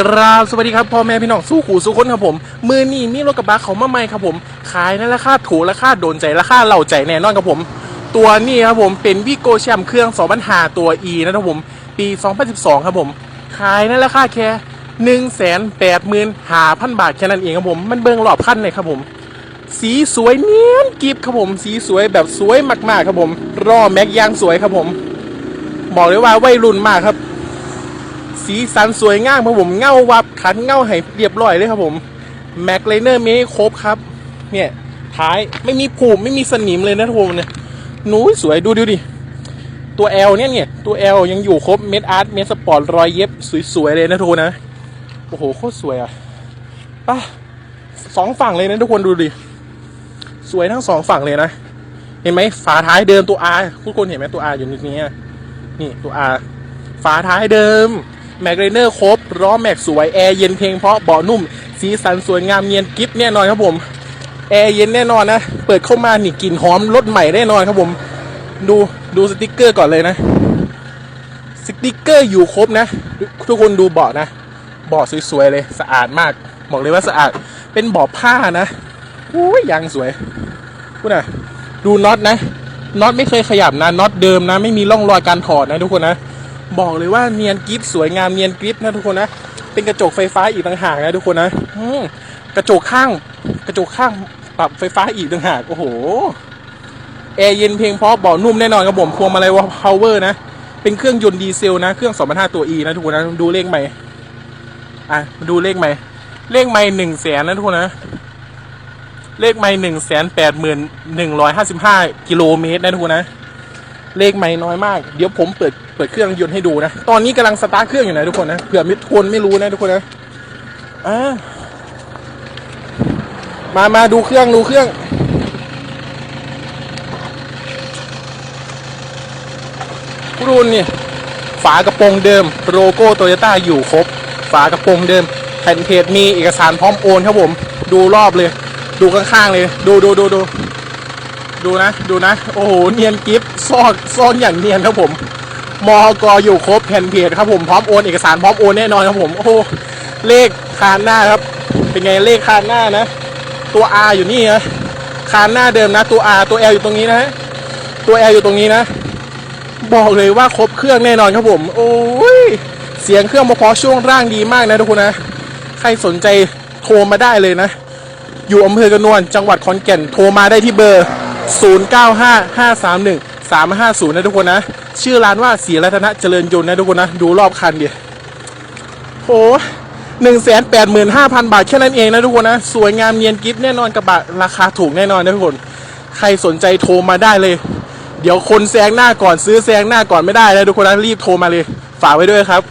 กราบสวัสดีครับพ่อแม่พี่น้องสู้ขู่สู้คนครับผม มือนี่มีรถกระบะเขามาใหม่ครับผม ขายในราคาถูกราคาโดนใจราคาเหล่าใจแน่นอนครับผม ตัวนี้ครับผมเป็นวิโกแชมเครื่อง2 0 0 5ตัว E นะครับผม ปี 2012 ครับผม ขายในราคาแค่1 8 5 0 0 0บาทแค่นั้นเองครับผมมันเบิ่งรอบคันเลยครับผม สีสวยเนียนกิฟครับผม สีสวยแบบสวยมากๆครับผม รอแม็กยางสวยครับผม บอกเลยว่าวัยรุ่นมากครับ สีสันสวยงามครับผมเงาวับขันเงาให้เรียบร้อยเลยครับผมแม็กไลเนอร์มีครบครับ เนี่ยท้ายไม่มีผูมไม่มีสนิมเลยนะทุกคนเนี่ยหนูสวยดูดูดิตัว L เนี่ยเนี่ยตัว L ยังอยู่ครบเม็ดอาร์ตเม็ดสปอร์ตรอยเย็บสวยๆเลยนะทุกคนนะโอ้โหโคตรสวยอะป่ะสองฝั่งเลยนะทุกคนดูดิสวยทั้งสองฝั่งเลยนะเห็นไหมฝาท้ายเดิมตัว R ทุกคนเห็นไหมตัว R อยู่นี่นี่นี่ตัว R ฝาท้ายเดิม แม็กเรเนอร์ครบล้อแม็กสวย แอร์เย็นเพลงเพราะเบาะนุ่ม สีสันสวยงามเนียนกิฟแน่นอนครับผม แอร์เย็นแน่นอนนะ เปิดเข้ามานี่กลิ่นหอมรถใหม่แน่นอนครับผม ดูดูสติกเกอร์ก่อนเลยนะ สติกเกอร์อยู่ครบนะ ทุกคนดูเบาะนะ เบาะสวยๆเลยสะอาดมาก บอกเลยว่าสะอาด เป็นเบาะผ้านะโอ้ยยางสวยพูดนะดูน็อตนะน็อตไม่เคยขยับนะน็อตเดิมนะ ไม่มีร่องรอยการถอดนะทุกคนนะ บอกเลยว่าเนียนกริฟสวยงามเนียนกริฟนะทุกคนนะ เป็นกระจกไฟฟ้าอีกต่างหากนะทุกคนนะกระจกข้าง กระจกข้างปรับไฟฟ้าอีกต่างหากโอ้โหแอร์เย็นเพียงเพราะเบาะนุ่มแน่นอนครับผมพวงมาลัยว่าพาวเวอร์นะ เป็นเครื่องยนต์ดีเซลนะ เครื่อง2,500ตัว E นะทุกคนนะ ดูเลขใหม่ อะมาดูเลขใหม่ เลขใหม่หนึ่งแสนนะทุกคนนะ เลขไม่หนึ่งแสนแปดหมื่นหนึ่งร้อยห้าสิบห้ากิโลเมตรนะทุกคนนะ เลขไม่น้อยมาก เดี๋ยวผมเปิดเปิดเครื่องยนต์ให้ดูนะ ตอนนี้กำลังสตาร์ทเครื่องอยู่นะทุกคนนะ เผื่อมิทวนไม่รู้นะทุกคนนะอ่ามามาดูเครื่องดูเครื่องรุ่นนี่ฝากระโปรงเดิมโลโก้โตโยต้าอยู่ครบ ฝากระโปรงเดิมแผ่นเพจมีเอกสารพร้อมโอนครับผม ดูรอบเลย ดูข้างๆเลย ดูดูดูดูดูนะ ดูนะ โอ้โห เนียนกิฟ ซ่อนซ่อนอย่างเนียนครับผมมอกอยู่ครบแผ่นเพจครับผมพร้อมโอนเอกสารพร้อมโอนแน่นอนครับผมโอ้เลขคานหน้าครับ เป็นไงเลขคานหน้านะ ตัว R อยู่นี่นะคานหน้าเดิมนะ ตัว R ตัว L อยู่ตรงนี้นะตัว L อยู่ตรงนี้นะ บอกเลยว่าครบเครื่องแน่นอนครับผม โอ้ยเสียงเครื่องมาพอช่วงร่างดีมากนะทุกคนนะ ใครสนใจโทรมาได้เลยนะ อยู่อำเภอกระนวนจังหวัดขอนแก่นโทรมาได้ที่เบอร์ 350 นะทุกคนนะ ชื่อร้านว่าศรีรัตนะเจริญยนต์นะทุกคนนะ ดูรอบคันดิโอหนึ่งแสนแปดหมื่นห้าพันบาทแค่นั้นเองนะทุกคนนะ สวยงามเนียนกิฟต์แน่นอนกระบะราคาถูกแน่นอนนะทุกคน ใครสนใจโทรมาได้เลย เดี๋ยวคนแซงหน้าก่อนซื้อแซงหน้าก่อนไม่ได้นะทุกคนนะรีบโทรมาเลย ฝากไว้ด้วยครับ